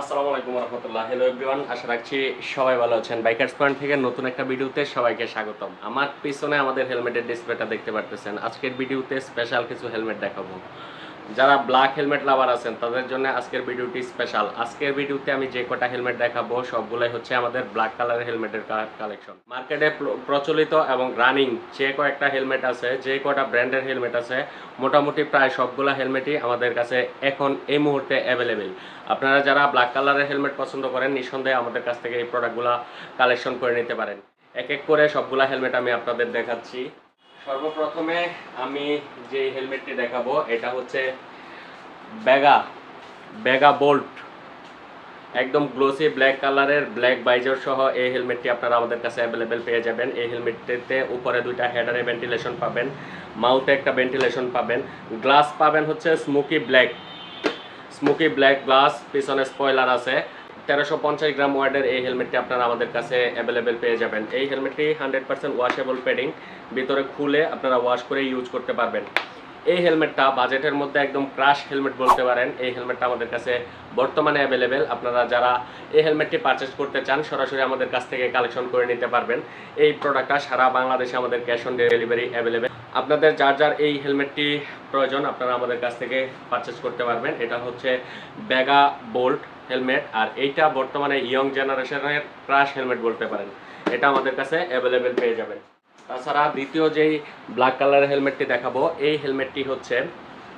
আসসালামু আলাইকুম রহমতুল্লাহ hello everyone আশা রাখছি সবাই ভালো আছেন। বাইকার্স পয়েন্ট থেকে নতুন একটা ভিডিওতে সবাইকে স্বাগতম। আমার পিছনে আমাদের হেলমেটের ডিসপ্লেটা দেখতে পারতেছেন। আজকের ভিডিওতে স্পেশাল কিছু হেলমেট দেখাবো। যারা ব্ল্যাক হেলমেট লাভার আছেন, তাদের জন্য আজকের ভিডিওটি স্পেশাল আজকের ভিডিওতে আমি যে কটা হেলমেট দেখাবো, সবগুলাই হচ্ছে আমাদের ব্ল্যাক কালারের হেলমেটের কালেকশন মার্কেটে প্রচলিত এবং রানিং যে কয়েকটা হেলমেট আছে, যে কটা ব্র্যান্ডের হেলমেট আছে, মোটামুটি প্রায় সবগুলা হেলমেটই আমাদের কাছে এখন এই মুহূর্তে অ্যাভেলেবেল আপনারা যারা ব্ল্যাক কালারের হেলমেট পছন্দ করেন, নিঃসন্দেহে আমাদের কাছ থেকে এই প্রোডাক্টগুলো কালেকশন করে নিতে পারেন। এক এক করে সবগুলা হেলমেট আমি আপনাদের দেখাচ্ছি। সর্বপ্রথমে আমি যে হেলমেটটি দেখাবো, এটা হচ্ছে ব্যাগা ব্যাগা বোল্ট একদম গ্লোসি ব্ল্যাক কালারের ব্ল্যাক বাইজার সহ এই হেলমেটটি আপনারা আমাদের কাছে অ্যাভেলেবেল পেয়ে যাবেন। এই হেলমেটটিতে উপরে দুইটা হেডারে ভেন্টিলেশন পাবেন মাউথে একটা ভেন্টিলেশন পাবেন। গ্লাস পাবেন হচ্ছে smoky black smoky black glass পিছনে স্পয়লার আছে। তেরোশো পঞ্চাশ গ্রাম ওয়ার্ডের এই হেলমেটটি আপনারা আমাদের কাছে অ্যাভেলেবেল পেয়ে যাবেন। এই হেলমেটটি হান্ড্রেড পার্সেন্ট ওয়াশেবল প্যাডিং ভিতরে খুলে আপনারা ওয়াশ করে ইউজ করতে পারবেন। এই হেলমেটটা বাজেটের মধ্যে একদম ক্রাশ হেলমেট বলতে পারেন। এই হেলমেটটা আমাদের কাছে বর্তমানে অ্যাভেলেবেল আপনারা যারা এই হেলমেটটি পারচেস করতে চান, সরাসরি আমাদের কাছ থেকে কালেকশন করে নিতে পারবেন। এই প্রোডাক্টটা সারা বাংলাদেশে আমাদের ক্যাশ অন ডেলিভারি অ্যাভেলেবেল আপনাদের যার যার এই হেলমেটটি প্রয়োজন, আপনারা আমাদের কাছ থেকে পারচেস করতে পারবেন। এটা হচ্ছে ব্যাগা বোল্ট হেলমেট, আর এইটা বর্তমানে ইয়ং জেনারেশনের ক্রাশ হেলমেট বলতে পারেন। এটা আমাদের কাছে অ্যাভেলেবেল পেয়ে যাবেন। তাছাড়া দ্বিতীয় যেই ব্ল্যাক কালারের হেলমেটটি দেখাবো, এই হেলমেটটি হচ্ছে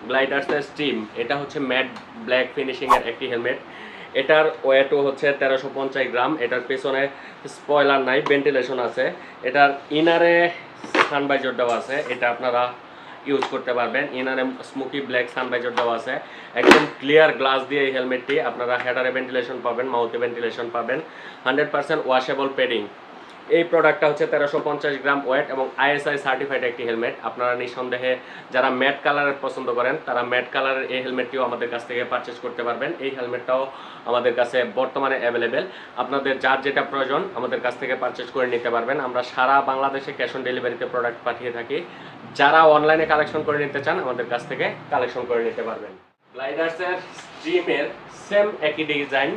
গ্লাইডার্সের স্টিম এটা হচ্ছে ম্যাট ব্ল্যাক ফিনিশিংয়ের একটি হেলমেট এটার ওয়েটও হচ্ছে তেরোশো পঞ্চাশ গ্রাম। এটার পেছনে স্পয়লার নাই ভেন্টিলেশন আছে। এটার ইনারে সানবাইজার দেওয়া আছে। এটা আপনারা ইউজ করতে পারবেন। ইনারে স্মোকি ব্ল্যাক সানবাইজার দেওয়া আছে। একদম ক্লিয়ার গ্লাস দিয়ে এই হেলমেটটি আপনারা হেডারে ভেন্টিলেশন পাবেন মাউথে ভেন্টিলেশন পাবেন। হান্ড্রেড পার্সেন্ট ওয়াশেবল পেডিং এই প্রোডাক্টটা হচ্ছে তেরোশো পঞ্চাশ গ্রাম ওয়েট এবং আইএসআই সার্টিফাইড একটি হেলমেট আপনারা নিঃসন্দেহে যারা ম্যাট কালারের পছন্দ করেন, তারা ম্যাট কালারের এই হেলমেটটিও আমাদের কাছ থেকে পারচেস করতে পারবেন। এই হেলমেটটাও আমাদের কাছে বর্তমানে অ্যাভেলেবেল আপনাদের যার যেটা প্রয়োজন, আমাদের কাছ থেকে পারচেস করে নিতে পারবেন। আমরা সারা বাংলাদেশে ক্যাশ অন ডেলিভারিতে প্রোডাক্ট পাঠিয়ে থাকি। যারা অনলাইনে কালেকশন করে নিতে চান, আমাদের কাছ থেকে কালেকশন করে নিতে পারবেন। গ্লাইডার্সের স্ট্রিমের সেম একই ডিজাইন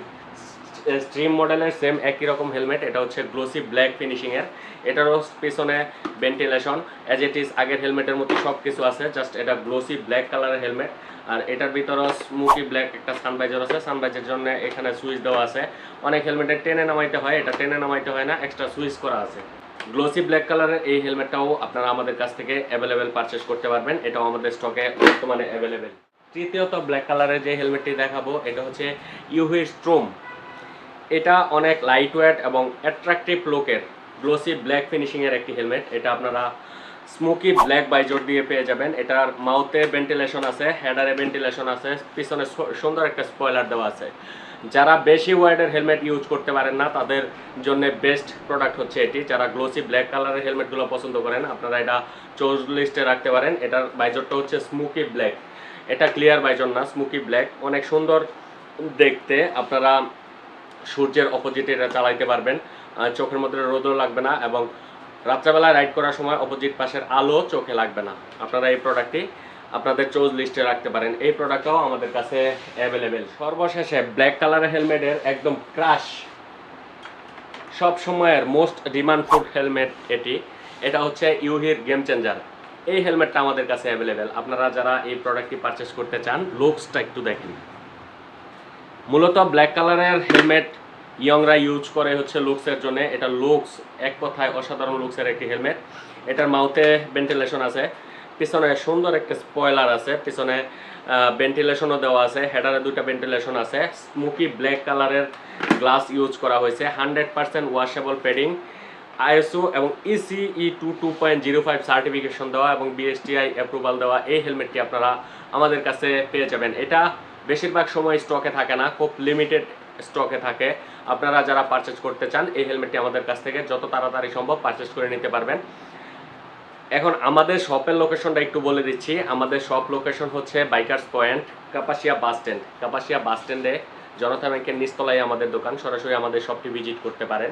স্ট্রিম মডেলের সেম একই রকম হেলমেট এটা হচ্ছে গ্লোসি ব্ল্যাক ফিনিশিংয়ের এটারও পিছনে ভেন্টিলেশন অ্যাজ ইট ইজ আগের হেলমেটের মতো সব কিছু আছে জাস্ট এটা গ্লোসি ব্ল্যাক কালারের হেলমেট আর এটার ভিতরেও স্মোকি ব্ল্যাক একটা সানবাইজার আছে সানবাইজার জন্য এখানে সুইচ দেওয়া আছে। অনেক হেলমেটে টেনে নামাইতে হয়, এটা টেনে নামাইতে হয় না এক্সট্রা সুইচ করা আছে। গ্লোসি ব্ল্যাক কালারের এই হেলমেটটাও আপনারা আমাদের কাছ থেকে অ্যাভেলেবেল পারচেস করতে পারবেন। এটাও আমাদের স্টকে বর্তমানে অ্যাভেলেবেল তৃতীয়ত ব্ল্যাক কালারের যে হেলমেটটি দেখাবো, এটা হচ্ছে ইউহি স্ট্রোম এটা অনেক লাইট ওয়েট এবং অ্যাট্রাকটিভ লোকের গ্লোসি ব্ল্যাক ফিনিশিংয়ের একটি হেলমেট এটা আপনারা স্মোকি ব্ল্যাক বাইজোর দিয়ে পেয়ে যাবেন। এটার মাউথে ভেন্টিলেশন আছে হেডারে ভেন্টিলেশন আছে, পিছনে সুন্দর একটা স্পয়লার দেওয়া আছে। যারা বেশি ওয়াইডের হেলমেট ইউজ করতে পারেন না, তাদের জন্য বেস্ট প্রোডাক্ট হচ্ছে এটি। যারা গ্লোসি ব্ল্যাক কালারের হেলমেটগুলো পছন্দ করেন, আপনারা এটা চোজ লিস্টে রাখতে পারেন। এটার বাইজরটা হচ্ছে স্মোকি ব্ল্যাক। এটা ক্লিয়ার বাইজর না, স্মোকি ব্ল্যাক। অনেক সুন্দর দেখতে, আপনারা সূর্যের অপোজিটে এটা চালাইতে পারবেন। চোখের মধ্যে রোদও লাগবে না এবং রাত্রেবেলা রাইড করার সময় অপোজিট পাশের আলো চোখে লাগবে না। আপনারা এই প্রোডাক্টটি আপনাদের চোজ লিস্টে রাখতে পারেন। এই প্রোডাক্টটাও আমাদের কাছে অ্যাভেলেবেল সর্বশেষে ব্ল্যাক কালারের হেলমেটের একদম ক্রাশ সব সময়ের মোস্ট ডিমান্ড ফুড হেলমেট এটি। এটা হচ্ছে ইউহির গেম চেঞ্জার এই হেলমেটটা আমাদের কাছে অ্যাভেলেবেল আপনারা যারা এই প্রোডাক্টটি পারচেস করতে চান লুকসটা একটু দেখেন। মূলত ব্ল্যাক কালারের হেলমেট ইয়ংরা ইউজ করে হচ্ছে লুকসের জন্য। এটা লুকস, এক কথায় অসাধারণ লুকসের একটি হেলমেট। এটার মাউথে ভেন্টিলেশন আছে। পিছনে সুন্দর একটা স্পয়লার আছে। পিছনে ভেন্টিলেশনও দেওয়া আছে। হেডারে দুটো ভেন্টিলেশন আছে। স্মোকি ব্ল্যাক কালারের গ্লাস ইউজ করা হয়েছে। Hundred percent washable padding ISO এবং E ECE two two point zero five certification দেওয়া এবং বিএসটিআই অ্যাপ্রুভাল দেওয়া এই হেলমেটটি আপনারা আমাদের কাছে পেয়ে যাবেন। এটা বেশিরভাগ সময় স্টকে থাকে না। খুব লিমিটেড স্টকে থাকে। আপনারা যারা পারচেজ করতে চান, এই হেলমেটটি আমাদের কাছ থেকে যত তাড়াতাড়ি সম্ভব পারচেজ করে নিতে পারবেন। এখন আমাদের শপের লোকেশনটা একটু বলে দিচ্ছি। আমাদের শপ লোকেশন হচ্ছে bikers point Kapasia bus stand Kapasia bus স্ট্যান্ডে জনতা ব্যাংকের নিচতলায় আমাদের দোকান, সরাসরি আমাদের শপটি ভিজিট করতে পারেন।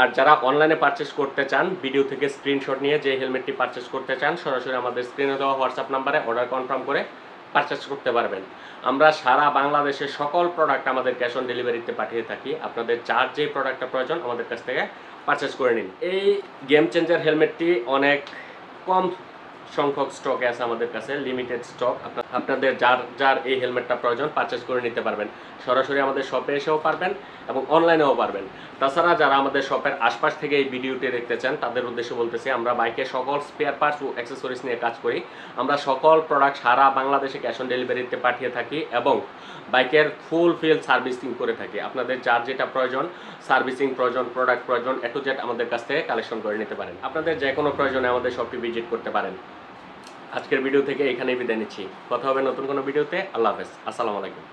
আর যারা অনলাইনে পারচেস করতে চান ভিডিও থেকে স্ক্রিনশট নিয়ে যে হেলমেটটি পারচেস করতে চান, সরাসরি আমাদের স্ক্রিনে দেওয়া হোয়াটসঅ্যাপ নাম্বারে অর্ডার কনফার্ম করে পারচেস করতে পারবেন। আমরা সারা বাংলাদেশের সকল প্রোডাক্ট আমাদের ক্যাশ অন ডেলিভারিতে পাঠিয়ে থাকি। আপনাদের যার যে প্রোডাক্টটা প্রয়োজন, আমাদের কাছ থেকে পারচেস করে নিন। এই গেম চেঞ্জার হেলমেটটি অনেক কম সংখ্যক স্টক আছে আমাদের কাছে লিমিটেড স্টক আপনাদের যার যার এই হেলমেটটা প্রয়োজন পারচেস করে নিতে পারবেন। সরাসরি আমাদের শপে এসেও পারবেন এবং অনলাইনেও পারবেন। তাছাড়া যারা আমাদের শপের আশপাশ থেকে এই ভিডিওটি দেখতে চান, তাদের উদ্দেশ্যে বলতেছি, আমরা বাইকের সকল স্পেয়ার পার্টস ও অ্যাক্সেসরিজ নিয়ে কাজ করি। আমরা সকল প্রোডাক্ট সারা বাংলাদেশে ক্যাশ অন ডেলিভারিতে পাঠিয়ে থাকি এবং বাইকের ফুল ফিল সার্ভিসিং করে থাকি। আপনাদের যার যেটা প্রয়োজন সার্ভিসিং প্রয়োজন প্রোডাক্ট প্রয়োজন এ টু জেড আমাদের কাছ থেকে কালেকশন করে নিতে পারেন। আপনাদের যে কোনো প্রয়োজনে আমাদের শপটি ভিজিট করতে পারেন। আজকের ভিডিও থেকে এখানেই বিদায় নিচ্ছি। কথা হবে নতুন কোনো ভিডিওতে। আল্লাহ হাফেজ। আসসালামু আলাইকুম।